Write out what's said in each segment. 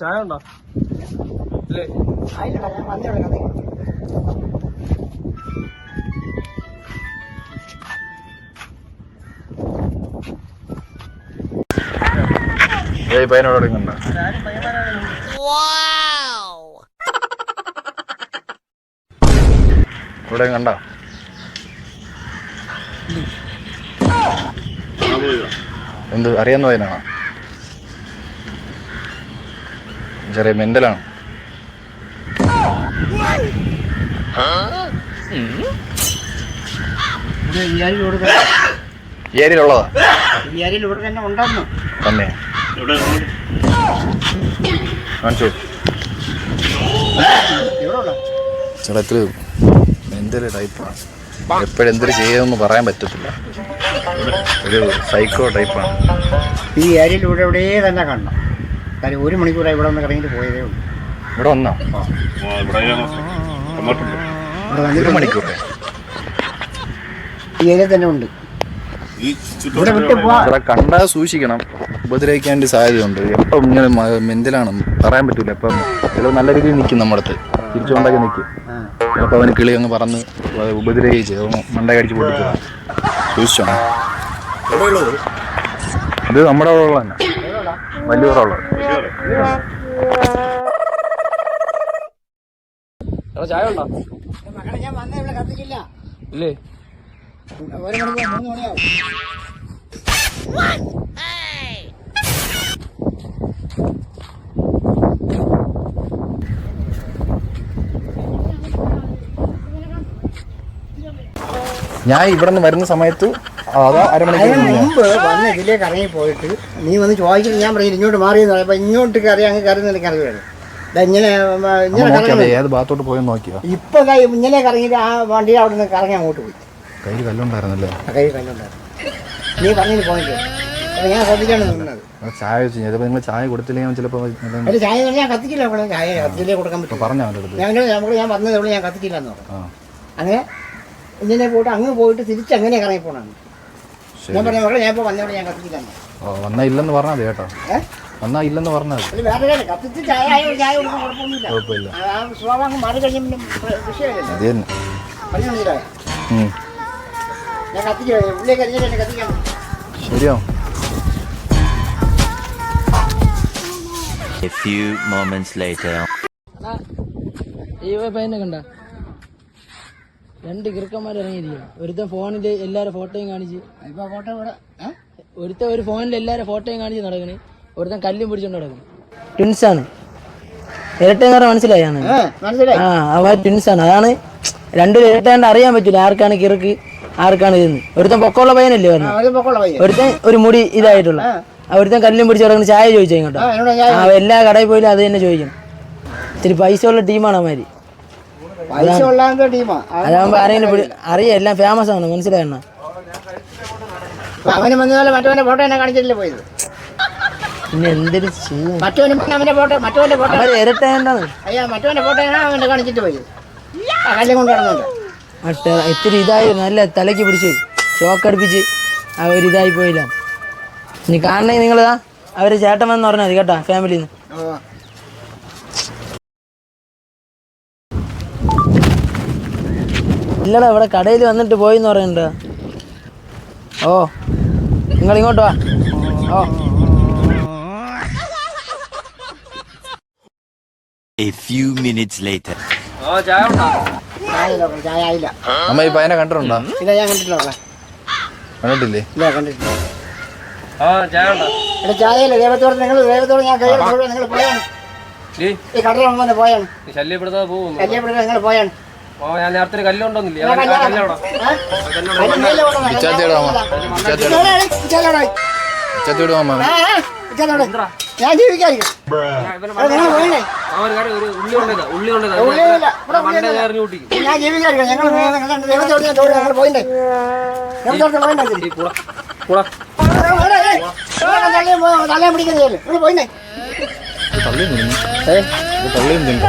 ചായ ഉണ്ടോ? അല്ലേ ഏയ് ഇവിടെ കണ്ട? എന്ത് അറിയാവുന്ന പയ്യനാണോ? ചെറിയ മെന്റലാണ്. ഇവിടെ തന്നെ. ടൈപ്പാണ് എപ്പോഴെന്തൊരു ചെയ്യുമെന്ന് പറയാൻ പറ്റത്തില്ല. ഒരു സൈക്കോ ടൈപ്പാണ് ഈ ഏരിയയിലൂടെ എവിടെ തന്നെ കാണണം. കാര്യം ഒരു മണിക്കൂറായി ഇവിടെ ഒന്ന് കറങ്ങിയിട്ട് പോയതേ ഉള്ളൂ. ഇവിടെ വന്നോ? ഇവിടെ ഈ ഏരിയ തന്നെ ഉണ്ട്. ഇവിടെ വിട്ട് പോവാ. ഇവിടെ കണ്ടാൽ സൂക്ഷിക്കണം. ഉപദ്രവിക്കാൻ വേണ്ടി സാധ്യതയുണ്ട്. എപ്പം ഇങ്ങനെ മെന്തിലാണ് പറയാൻ പറ്റൂല. എപ്പം ചിലപ്പോൾ നല്ല രീതിയിൽ നിൽക്കും നമ്മുടെ അടുത്ത്. തിരിച്ചുകൊണ്ടൊക്കെ നിൽക്കും അപ്പം ചിലപ്പോൾ അവന് കിളി അങ്ങ് പറന്ന് ഉപദ്രവിച്ച് മണ്ട കടിച്ച് പൊട്ടിക്കുക സൂക്ഷിച്ചോ അത് നമ്മുടെ അവിടെ ഉള്ള തന്നെ വലിയ ചായ ഉണ്ടോ? മകളെ ഞാൻ വന്നേ ഇവിടെ കത്തിക്കില്ല. ഇല്ലേ? ഒരു മണിക്കൂർ മൂന്ന് മണിയാവും. ഞാൻ ഇവിടെ നിന്ന് വരുന്ന സമയത്ത് മുമ്പ് വന്ന് ഇതിലേക്ക് ഇറങ്ങി പോയിട്ട് നീ വന്ന് ചോദിച്ചിട്ട് ഞാൻ പറയും ഇങ്ങോട്ട് മാറിയെന്ന് പറയുമ്പോൾ ഇങ്ങോട്ട് കറി അങ്ങ് കറി നിനക്ക് അറിയാം ഇങ്ങനെ ഇങ്ങനെ കറങ്ങി ഏത് ഭാഗത്തോട്ട് പോയെന്ന് നോക്കിയോ? ഇപ്പൊ ഇങ്ങനെ കറങ്ങിയിട്ട് ആ വണ്ടി അവിടെ നിന്ന് കറങ്ങി അങ്ങോട്ട് പോയി. കയ്യിൽ കല്ലുണ്ടായിരുന്നല്ലേ? കയ്യിൽ കല്ലുണ്ടായിരുന്നു. നീ പറഞ്ഞു പോയിട്ട് ഞാൻ ശ്രദ്ധിക്കാണ് നിന്നത്. ചായ വെച്ച് ചിലപ്പോൾ നിങ്ങൾ ചായ കൊടുത്തില്ലെങ്കിൽ ചിലപ്പോൾ ചായ ഞാൻ കത്തിക്കില്ല അവിടെ ചായ കത്തിച്ചില്ലേ കൊടുക്കാൻ പറ്റും. പറഞ്ഞു ഞാൻ നമ്മൾ ഞാൻ വന്നത് ഇവിടെ ഞാൻ കത്തിക്കില്ല എന്ന് പറഞ്ഞു. അങ്ങനെ ഇങ്ങനെ പോയിട്ട് അങ്ങ് പോയിട്ട് തിരിച്ച് അങ്ങനെ കറങ്ങി പോകണം ഞാൻ പറഞ്ഞ ഞാൻ ഇപ്പോൾ വന്നവിടെ ഞാൻ കത്തിക്കില്ല എന്ന് ഓ വന്നാ ഇല്ലെന്ന് പറഞ്ഞാൽ മതി കേട്ടോ. ഏഹ് വന്നാ ഇല്ലെന്ന് പറഞ്ഞാൽ മതി. വേറെ കാര്യം. കത്തിച്ച് ചായ ആയോ ചായ കൊടുക്കാൻ കുഴപ്പമൊന്നുമില്ല. കുഴപ്പമില്ല. ആ സ്വഭാവം അങ്ങ് മാറി കഴിഞ്ഞ പിന്നെ പ്ര- വിഷയമില്ലല്ലോ. അത് തന്നെ. ഉം. ഞാൻ കത്തിച്ചു ഉള്ളിലേക്ക് അരിഞ്ഞിട്ട് എന്നെ കത്തിക്കാൻ ശരിയോ. A few moments later. ഈ പയ്യനെ കണ്ട രണ്ട് കിറുക്കന്മാർ ഇറങ്ങിയിരിക്കും ഒരുത്തൻ ഫോണിൽ എല്ലാവരും ഫോട്ടോയും കാണിച്ച്. ഇപ്പൊ ഫോട്ടോ ഇവിടെ ഒരുത്തൻ ഒരു ഫോണിൽ എല്ലാവരും ഫോട്ടോയും കാണിച്ച് നടക്കണ്. ഒരുത്തൻ കല്ലും പിടിച്ചോണ്ട് നടക്കുന്നു ട്വിൻസാണ് ഇരട്ടയെന്ന് പറഞ്ഞാൽ മനസ്സിലായാണ് ഏ, മനസ്സിലായി. ആ അവ ആണ്. അതാണ് രണ്ടും ഇരട്ടേണ്ട അറിയാൻ പറ്റൂല ആർക്കാണ് കിറുക്ക് ആർക്കാണ് ഇതെന്ന്. ഒരുത്തൻ പൊക്കമുള്ള പയ്യനല്ലേ പറഞ്ഞു? ഒരുത്തൻ ഒരു മുടി ഇതായിട്ടുള്ള. ഒരുത്തൻ കല്ലും പിടിച്ച് കിടക്കുന്ന ചായ ചോദിച്ചു ഇങ്ങോട്ടോ? എല്ലാ കടയിൽ പോയാലും അത് തന്നെ ചോദിക്കണം. ഇത്തിരി പൈസ ഉള്ള ടീമാണ് അവന്മാര്. അതാകുമ്പോ ആരെങ്കിലും അറിയാം എല്ലാം ഫേമസ് ആണ് മനസ്സിലായണ അവന് വന്നതുപോലെ മറ്റവന്റെ ഫോട്ടോ എന്നെ കാണിച്ചിട്ടില്ല പോയത്? പിന്നെ എന്തൊരു മറ്റവനും അവന്റെ ഫോട്ടോ മറ്റവന്റെ ഫോട്ടോ ഇരട്ടേണ്ടാണ് അയ്യാ മറ്റവന്റെ ഫോട്ടോ അവന്റെ കാണിച്ചിട്ട് പോയത്. കല്ലും കൊണ്ട് നടന്നുണ്ട് മറ്റേ ഇത്തിരി ഇതായി നല്ല തലയ്ക്ക് പിടിച്ച് ഷോക്ക് അടുപ്പിച്ച് അവർ ഇതായി പോയില്ല. ഇനി കാണണേ നിങ്ങളിതാ അവർ ചേട്ടൻ വന്ന് പറഞ്ഞാൽ കേട്ടോ കേട്ടാ ഫാമിലിന്ന് ഓ. ഇല്ലടാ ഇവിടെ കടയിൽ വന്നിട്ട് പോയി എന്ന് പറയുന്നുണ്ട്. ഓ നിങ്ങൾ ഇങ്ങോട്ട് വാ. ഓ. A few minutes later. ആ ചായ ഉണ്ടോ? ചായ ഇല്ല, ചായ ആയില്ല അമ്മ ഈ പയ്യനെ കണ്ടിട്ടുണ്ടോ? ഇല്ല ഞാൻ കണ്ടിട്ടില്ല. കണ്ടിട്ടില്ലേ? ഇല്ല കണ്ടിട്ടില്ല. ഓ ചായ ഉണ്ടോ? ഇവിടെ ചായ ഇല്ല ദൈവത്തോട് നിങ്ങൾ ദൈവത്തോട് ഞാൻ കൈ നിങ്ങൾ പോയാണ്. ഈ വന്ന് പോയാണ്. ശല്യപ്പെടുത്താതെ പോകും ശല്യപ്പെടുത്താതെ നിങ്ങൾ പോയാണ്. ആ ഞാൻ നേരത്തെ ഒരു കല്ലുണ്ടോന്നില്ലേ ഞാൻ. ഞാൻ ജീവിക്കാതിരിക്കും ജീവിക്കാതിരിക്കും ഞങ്ങൾ നിങ്ങളുടെ ദൈവത്തോട് ഞാൻ തോന്നുന്നു ഞങ്ങൾ പോയിണ്ടേ. ദൈവത്തോട് പോയിണ്ടേ? ഈ കൂടാ കൂടാ. തലേ പിടിക്കുന്നില്ല ഇവിടെ പോയിണ്ടേ? തള്ളി നിന്നു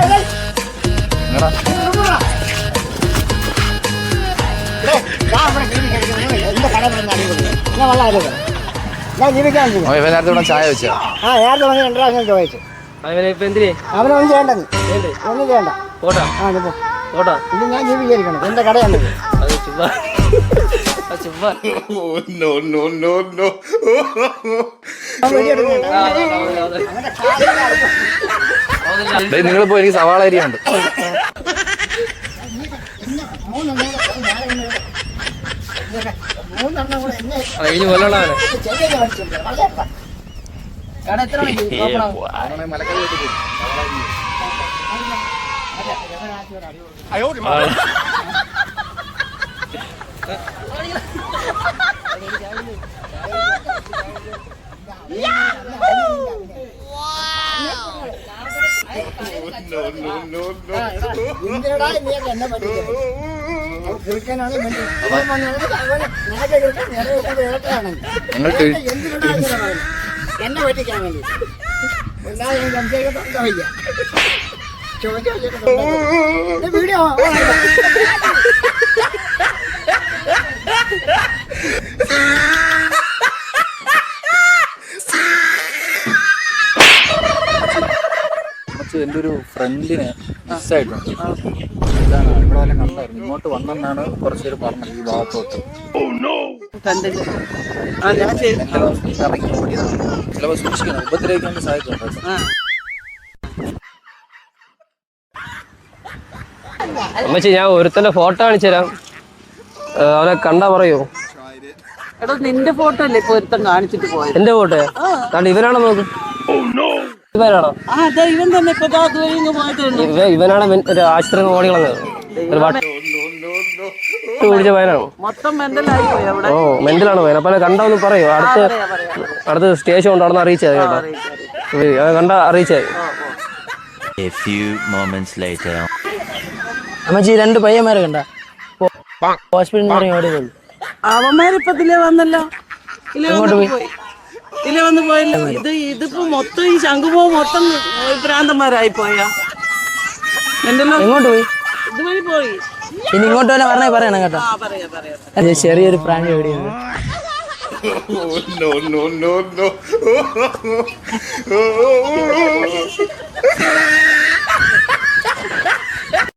നേരത്തെ ചായ വെച്ചാ ആ നേരത്തെ വന്ന് ചോദിച്ചു. അവനൊന്നും ചെയ്യണ്ട നീ. ഒന്നും ചെയ്യണ്ട. പോട്ടാ? ആ നീ പോ. പോട്ടാ? ഇത് ഞാൻ എന്റെ കടയാണ് അതെ. അവന്റെ കാലിലാണ്. എനിക്ക് സവാള അരിയുണ്ട് open ആവും? എന്തിനടാ നീയൊക്കെ എന്നെ പറ്റിച്ചത്? പറയുന്നത്? എന്നെ പറ്റിക്കാൻ വേണ്ടി. വീഡിയോ എന്റെ ഒരു ഫ്രണ്ടിന് മിസ്സായിട്ടുണ്ട് ഇതാണ് ഇവിടെ വല്ല കണ്ടായിരുന്നു. ഇങ്ങോട്ട് വന്നെന്നാണ് പറഞ്ഞത് ഈ ഭാഗത്തോട്ട്. എന്നെ ഇറങ്ങി ഓടിയതാണ്. ചിലപ്പോൾ സൂക്ഷിക്കണം. ഉപദ്രവിക്കാൻ സാധ്യതയുണ്ട് അമ്മച്ചി ഞാൻ ഒരുത്തന്റെ ഫോട്ടോ കാണിച്ചു തരാം. അവനെ കണ്ടാ പറയൂ. എടാ നിന്റെ ഫോട്ടോ അല്ലേ ഇപ്പൊ ഒരുത്തം കാണിച്ചിട്ട് പോയത്? എന്റെ ഫോട്ടോ? കണ്ട ഇവരാണോ നോക്ക്. ഇവനാണോ ഇവൻ തന്നെ ഇപ്പൊ ഇവനാണ് ആശുപത്രി വട്ട് പിടിച്ച പയനാണ് ഓ മെന്റലാണ് പയൻ അപ്പൊ കണ്ടൊന്ന് പറയൂ. അടുത്ത് അടുത്ത് സ്റ്റേഷൻ ഉണ്ട് അവിടെ നിന്ന് അറിയിച്ചത് കേട്ടോ. അത് കണ്ട അറിയിച്ചത്. അമ്മച്ചി രണ്ട് പയ്യന്മാരെ കണ്ട? ഹോസ്പിറ്റലിൽ നിന്ന് ഇറങ്ങി ഓടിയതുള്ളൂ അവന്മാരിപ്പൊ ഇതിലേ വന്നല്ലോ. ഇങ്ങോട്ട് പോയി. ഇതിലേ വന്ന് പോയല്ലോ. ഇത് ഇതിപ്പോ മൊത്തം ഈ ശംഖുപോ മൊത്തം ഭ്രാന്തന്മാരായി പോയാ എന്തെല്ലോ? എങ്ങോട്ട് പോയി? ഇതുവഴി പോയി. ഇനി ഇങ്ങോട്ട് വല്ല പറഞ്ഞേ പറയണം കേട്ടോ. ആ പറയാ പറയാ അത് ചെറിയൊരു പ്രാങ്ക് എവിടെയാണ് ഓ no, no.